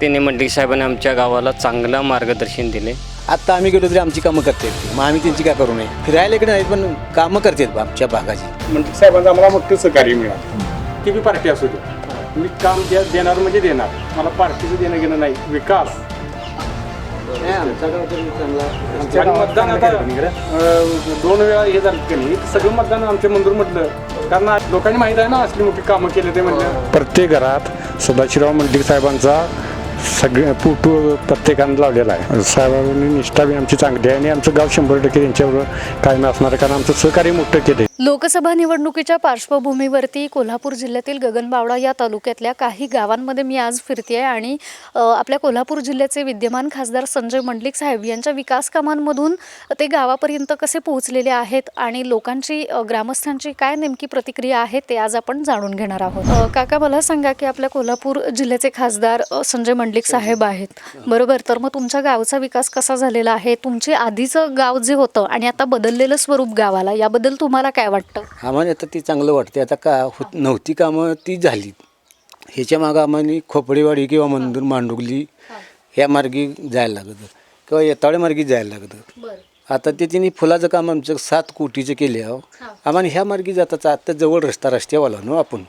त्यांनी मंडलिक साहेबांनी आमच्या गावाला चांगलं मार्गदर्शन दिले. आत्ता आम्ही गेलो तरी आमची कामं करतात मग आम्ही त्यांची काय करू नये? फिरायला इकडे नाहीत पण कामं करतात आमच्या भागाची. म्हणजे साहेबांचं आम्हाला मोठं सहकार्य मिळालं. ती बी पार्टी असू दे मी काम द्या देणार म्हणजे देणार. मला पार्टीचं देणं घेणं नाही. विकास. आणि मतदान आता दोन वेळा हे झालं की नाही सगळं मतदान आमच्या मंजूरमधलं कारण आज लोकांनी माहीत आहे ना असली मोठी कामं केले ते म्हणलं. प्रत्येक घरात सदाशिवराव मंडलिक साहेबांचा सगळे फोटो प्रत्येकानं लावलेला आहे. साहेबांनी निष्ठा बी आमची चांगली आहे आणि आमचं गाव शंभर टक्के त्यांच्यावर कायम असणार आहे. कारण आमचं सहकार्य मोठं केलं लोकसभा निवडणुकीच्या पार्श्वभूमीवरती कोल्हापूर जिल्ह्यातील गगनबावडा या तालुक्यातल्या काही गावांमध्ये मी आज फिरते आहे आणि आपल्या कोल्हापूर जिल्ह्याचे विद्यमान खासदार संजय मंडलिक साहेब यांच्या विकास कामांमधून ते गावापर्यंत कसे पोहोचलेले आहेत आणि लोकांची ग्रामस्थांची काय नेमकी प्रतिक्रिया आहे ते आज आपण जाणून घेणार आहोत. काका मला सांगा की आपल्या कोल्हापूर जिल्ह्याचे खासदार संजय मंडलिक साहेब आहेत. बरोबर तर मग तुमच्या गावचा विकास कसा झालेला आहे? तुमचे आधीचं गाव जे होतं आणि आता बदललेलं स्वरूप गावाला याबद्दल तुम्हाला काय वाटतं? आम्हाला आता ती चांगलं वाटते आता का होत नव्हती कामं ती झाली. ह्याच्या मागं आम्हाला खोपडेवाडी किंवा मंदूर मांडुगली ह्या मार्गी जायला लागतं किंवा येतावड्या मार्गी जायला लागतं आता ते तिने फुलाचं काम आमचं सात कोटीचं केले आहो. आम्हाला ह्या मार्गी जाताच आता जवळ रस्ता रस्त्यावाला ना आपण.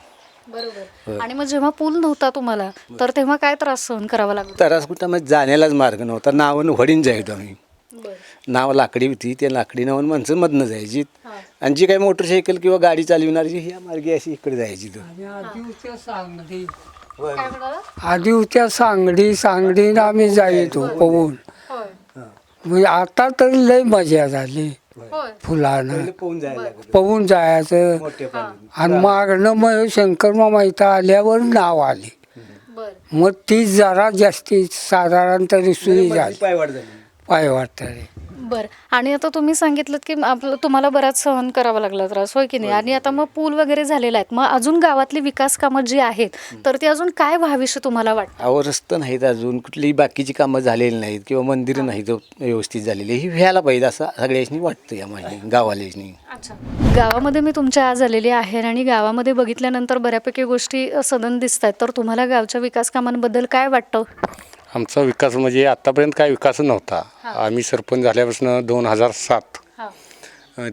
बरोबर. आणि मग जेव्हा पूल नव्हता तुम्हाला तर तेव्हा काय त्रास सहन करावा लागला? तरास कुठं आम्हाला जाण्यालाच मार्ग नव्हता. नावानं वडीन जायचो आम्ही. नाव लाकडी होती त्या लाकडी नावानं माणसं मधनं जायची आणि जी काही मोटरसायकल किंवा गाडी चालविणारी ह्या मार्गी अशी इकडे जायची म्हणाला? आधी होत्या सांगली सांगलीनं आम्ही जायचो पवून होय. म्हणजे आता तर लय मजा झाली. होय. फुलानं. पवून जायचं. आणि मागणं मग शंकर मामा इथं आल्यावर नाव आले. बर. मग ती जरा जास्ती साधारण तरी सुई झाली. पायवाट झाली. बर. आणि आता तुम्ही सांगितलं की आपलं तुम्हाला बराच सहन करावा लागला त्रास होय की नाही? आणि आता मग पूल वगैरे झालेला आहेत. मग अजून गावातली विकास कामं जी आहेत तर ती अजून काय व्हावीशी तुम्हाला वाटतं? अहो रस्तं नाहीत अजून. कुठलीही बाकीची कामं झालेली नाहीत किंवा मंदिरं नाहीत व्यवस्थित झालेली. ही व्हायला पाहिजे असं सगळ्याशनी वाटतं या माझी गावाल्याशनी अच्छा. गावामध्ये मी तुमच्या आज आलेली आहे आणि गावामध्ये बघितल्यानंतर बऱ्यापैकी गोष्टी सदन दिसत आहेत तर तुम्हाला गावच्या विकास कामांबद्दल काय वाटतं? आमचा विकास म्हणजे आतापर्यंत काय विकास नव्हता. आम्ही सरपंच झाल्यापासून दोन हजार सात.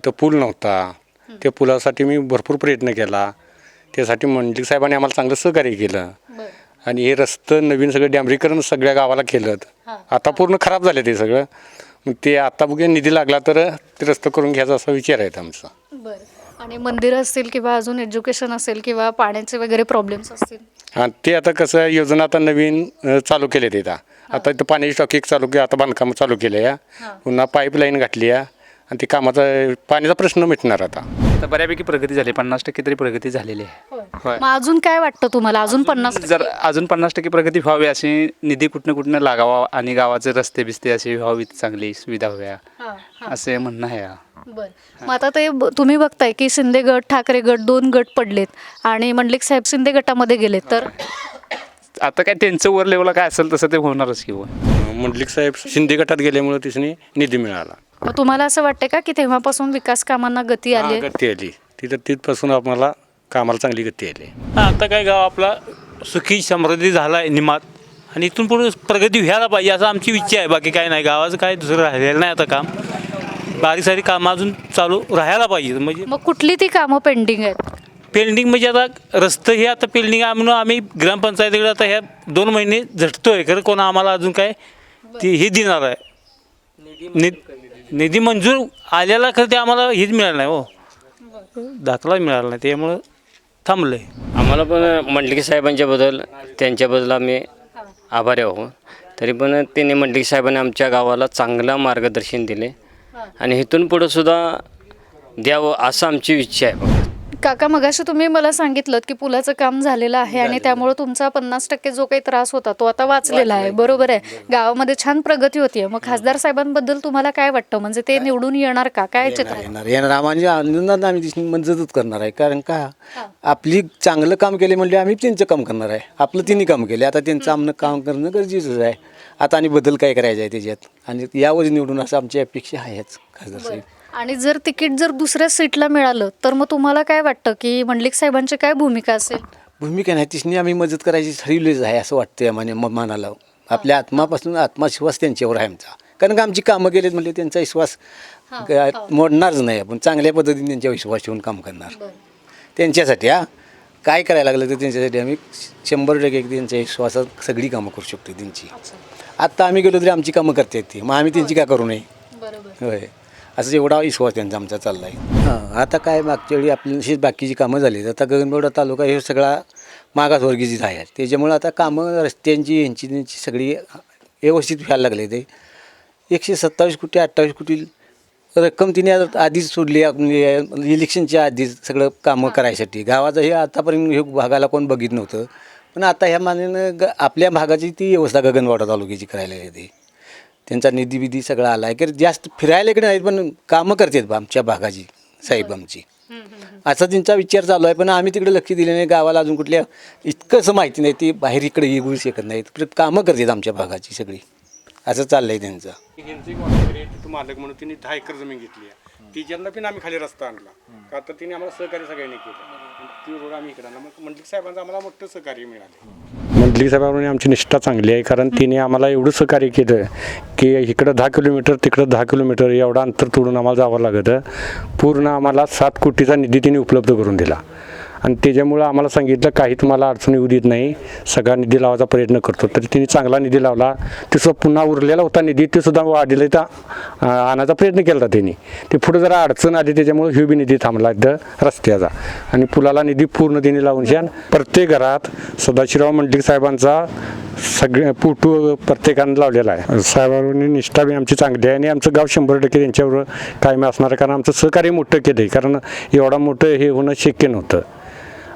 तो पूल नव्हता. त्या पुलासाठी मी भरपूर प्रयत्न केला. त्यासाठी मंडलिक साहेबांनी आम्हाला चांगलं सहकार्य केलं. आणि हे रस्तं नवीन सगळं डॅमरीकरण सगळ्या गावाला केलं. आता पूर्ण खराब झाले ते सगळं. मग ते आता बघूया निधी लागला तर ते रस्तं करून घ्यायचा असा विचार आहे आमचा. बरं. आणि मंदिरं असतील किंवा अजून एज्युकेशन असेल किंवा पाण्याचे वगैरे प्रॉब्लेम्स असतील हां ते आता कसं योजना आता नवीन अ, चालू केले ते आता आता इथं पाण्याची टॉकी चालू के आता बांधकाम चालू केलं या पुन्हा पाईपलाईन घातली या आणि ते कामाचा पाण्याचा प्रश्न मिटणार आता. तर बऱ्यापैकी प्रगती झाली पन्नास टक्के तरी प्रगती झालेली आहे. होय. मग अजून काय वाटतं तुम्हाला? अजून पन्नास जर अजून पन्नास टक्के प्रगती व्हावी अशी निधी कुठनं कुठनं लागावा आणि गावाचे रस्ते बिस्ते असे व्हावी चांगली सुविधा व्हाव्या असे म्हणणं आहे. बर. मग आता ते ब- तुम्ही बघताय की शिंदे गट ठाकरे गट दोन गट पडलेत आणि मंडलिक साहेब शिंदे गटामध्ये गेलेत. तर? आता काय त्यांचं वर लेवलला काय असेल तसं ते होणारच किंवा मंडलिक साहेब शिंदे गटात गेल्यामुळे तिसने निधी मिळाला. मग तुम्हाला असं वाटतं का की तेव्हापासून विकास कामांना गती आली हा, आहे? गती आली. तिथं तिथपासून आम्हाला कामाला चांगली गती आली. आता काय गाव आपला सुखी समृद्धी झाला आहे निमात. आणि इथून पुढे प्रगती व्हायला पाहिजे असं आमची इच्छा आहे. बाकी काय नाही गावाचं काय दुसरं राहिलेलं नाही आता काम. बारीक सारी कामं अजून चालू राहायला पाहिजे. म्हणजे मग कुठली ती कामं पेंडिंग आहेत? पेंडिंग म्हणजे आता रस्ते हे आता पेंडिंग आहे म्हणून आम्ही ग्रामपंचायतीकडे आता ह्या दोन महिने झटतोय. खरं कोण आम्हाला अजून काय ती हे देणार आहे. नि निधी मंजूर आलेला खरं ते आम्हाला हेच मिळालं नाही हो. दाखला मिळाला नाही त्यामुळं थांबलं आहे आम्हाला पण मंडलिक साहेबांच्याबद्दल त्यांच्याबद्दल आम्ही आभारी आहो. तरी पण त्यांनी मंडलिक साहेबांनी आमच्या गावाला चांगलं मार्गदर्शन दिले. आणि इथून पुढं सुद्धा द्यावं असं आमची इच्छा आहे. काका मगाशी तुम्ही मला सांगितलं की पुलाचं काम झालेलं आहे आणि त्यामुळे तुमचा पन्नास टक्के जो काही त्रास होता तो आता वाचलेला आहे. बरोबर आहे. गावामध्ये छान प्रगती होतीये मग खासदार साहेबांबद्दल तुम्हाला काय वाटतं? म्हणजे ते निवडून येणार का? काय चित्र आहे? येणार. येणार. आम्हाला आनंदात आम्ही तिची मदतच करणार आहे. कारण का? आपली चांगलं काम केले म्हणजे आम्ही त्यांचं काम करणार आहे. आपलं तिन्ही काम केले. आता त्यांचं आमनं काम करणं गरजेचंच आहे. आता आणि बदल काय करायचा आहे त्याच्यात? आणि यावर निवडून असं आमची अपेक्षा आहेच खासदार साहेब. आणि जर तिकीट जर दुसऱ्या सीटला मिळालं तर मग तुम्हाला काय वाटतं? की मंडलिक साहेबांची काय भूमिका असेल? भूमिका नाही तिसनी आम्ही मदत करायची ठरवलीच आहे असं वाटतं आम्हाला म- मनाला. आपल्या आत्मापासून आत्मविश्वास त्यांच्यावर आहे आमचा. कारण का आमची कामं केलीत म्हणजे त्यांचा विश्वास मोडणारच नाही आपण. चांगल्या पद्धतीने त्यांच्या विश्वास ठेवून काम करणार. त्यांच्यासाठी हा. काय करायला लागलं तर त्यांच्यासाठी आम्ही शंभर टक्के त्यांच्या विश्वासात सगळी कामं करू शकतो त्यांची. आत्ता आम्ही गेलो तरी आमची कामं करतात ती मग आम्ही त्यांची का करू नये? होय. असं एवढा विश्वास त्यांचा आमचा चालला आहे हां आता काय मागच्या वेळी आपल्याशीच अशीच बाकीची कामं झाली आता गगनबावडा तालुका हे सगळा मागासवर्गीचीच आहे. त्याच्यामुळं आता कामं रस्त्यांची यांची त्यांची सगळी व्यवस्थित व्हायला लागले ते. एकशे सत्तावीस कोटी अठ्ठावीस कोटी रक्कम तिने आधीच सोडली म्हणजे इलेक्शनच्या आधीच सगळं कामं करायसाठी. गावाचं हे आतापर्यंत हे भागाला कोण बघित नव्हतं. पण आता ह्या मानेनं ग आपल्या भागाची ती व्यवस्था गगनवाडा तालुक्याची करायला येते त्यांचा निधी बिधी सगळा आला आहे की जास्त फिरायला इकडे नाहीत पण कामं करतात बा आमच्या भागाची साहेब आमची. असा त्यांचा विचार चालू आहे पण आम्ही तिकडे लक्ष दिले नाही. गावाला अजून कुठल्या इतकंसं माहिती नाही ती बाहेर इकडे येऊ शकत नाहीत. कामं करतात आमच्या भागाची सगळी. असं चाललं आहे त्यांचं तिथं मालक म्हणून तिने दहा एकर जमीन घेतली आहे. तिच्यातनं पण आम्ही खाली रस्ता आणला का तर तिने आम्हाला सहकार्य सगळ्यांनी केलं. ती रोड आम्ही इकडे आणला. मग मंडलिक साहेबांचं आम्हाला मोठं सहकार्य मिळालं. मंडलिक साहेबांनी आमची निष्ठा चांगली आहे कारण तिने आम्हाला एवढं सहकार्य केलं की इकडं दहा किलोमीटर तिकडं दहा किलोमीटर एवढं अंतर तोडून आम्हाला जावं लागतं. पूर्ण आम्हाला सात कोटीचा निधी तिने उपलब्ध करून दिला. आणि त्याच्यामुळं आम्हाला सांगितलं काही तुम्हाला अडचण येऊ देत नाही. सगळा निधी लावायचा प्रयत्न करतो. तरी तिने चांगला निधी लावला. तिसुद्धा पुन्हा उरलेला होता निधी. ते सुद्धा वाढलेला तर आणायचा प्रयत्न केला होता त्यांनी. ते पुढे जरा अडचण आली त्याच्यामुळे ह्यू बी निधी थांबला इथं रस्त्याचा. आणि पुलाला निधी पूर्ण तिने लावून छान प्रत्येक घरात सदाशिवराव मंडलिक साहेबांचा सगळे फोटो प्रत्येकानं लावलेला आहे. साहेबांनी निष्ठा बी आमची चांगली आहे. आणि आमचं गाव शंभर टक्के त्यांच्यावर कायम असणार आहे. कारण आमचं सहकार्य मोठं केलं आहे कारण एवढा मोठं हे होणं शक्य नव्हतं.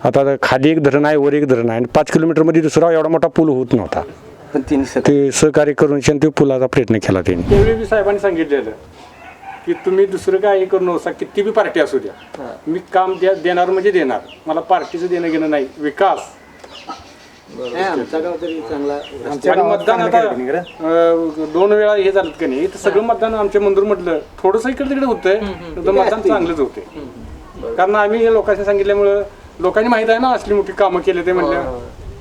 आता खाली एक धरण आहे वर एक धरण आहे. आणि पाच किलोमीटरमध्ये दुसरा एवढा मोठा पूल होत नव्हता. पण त्यांनी सगळं ते सहकार्य करून ते पुलाचा प्रयत्न केला त्यांनी. त्यावेळी साहेबांनी सांगितलेलं की तुम्ही दुसरं काही करू नका किती बी पार्टी असू द्या. मी काम द्या देणार म्हणजे देणार. मला पार्टीचं देणं घेणं नाही. विकास. आणि मतदान आता दोन वेळा हे झालं का नाही. तर सगळं मतदान आमच्या मंजूर म्हटलं थोडंसं इकडे तिकडे होतंय. मतदान चांगलंच होते कारण आम्ही हे लोकांनी सांगितल्यामुळं लोकांनी माहीत आहे ना असली मोठी कामं केले ते म्हणल्या.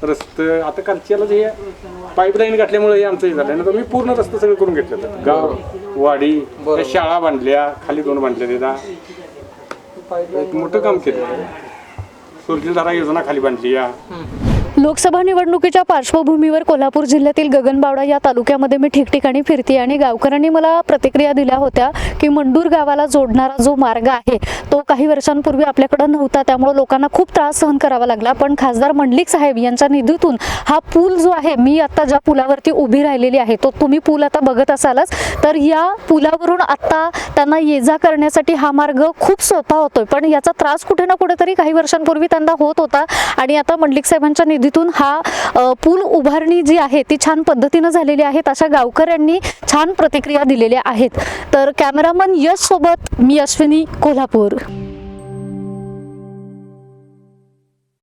रस्ते आता कालच्याला जे पाईपलाईन गाठल्यामुळे हे आमचं हे झालं नाही तर मी पूर्ण रस्ते सगळं करून घेतलं होतं. गाव वाडी त्या शाळा बांधल्या खाली दोन बांधल्या तिथं. एक मोठं काम केलं सुरजीधारा योजना खाली बांधली या. लोकसभा निवडणुकीच्या पार्श्वभूमीवर कोल्हापूर जिल्ह्यातील गगनबावडा या तालुक्यामध्ये मी ठिकठिकाणी फिरते आणि गावकऱ्यांनी मला प्रतिक्रिया दिल्या होत्या की मंडूर गावाला जोडणारा जो मार्ग आहे तो काही वर्षांपूर्वी आपल्याकडे नव्हता. त्यामुळे लोकांना खूप त्रास सहन करावा लागला. पण खासदार मंडलिक साहेब यांच्या निधीतून हा पूल जो आहे मी आता ज्या पुलावरती उभी राहिलेली आहे तो तुम्ही पूल आता बघत असालच. तर या पुलावरून आता त्यांना ये जा करण्यासाठी हा मार्ग खूप सोपा होतोय. पण याचा त्रास कुठे ना कुठेतरी काही वर्षांपूर्वी त्यांना होत होता. आणि आता मंडलिक साहेबांच्या निधी निधीतून हा पूल उभारणी जी आहे ती छान पद्धतीनं झालेली आहे. अशा गावकऱ्यांनी छान प्रतिक्रिया दिलेल्या आहेत. तर कॅमेरामन यश सोबत मी अश्विनी कोल्हापूर.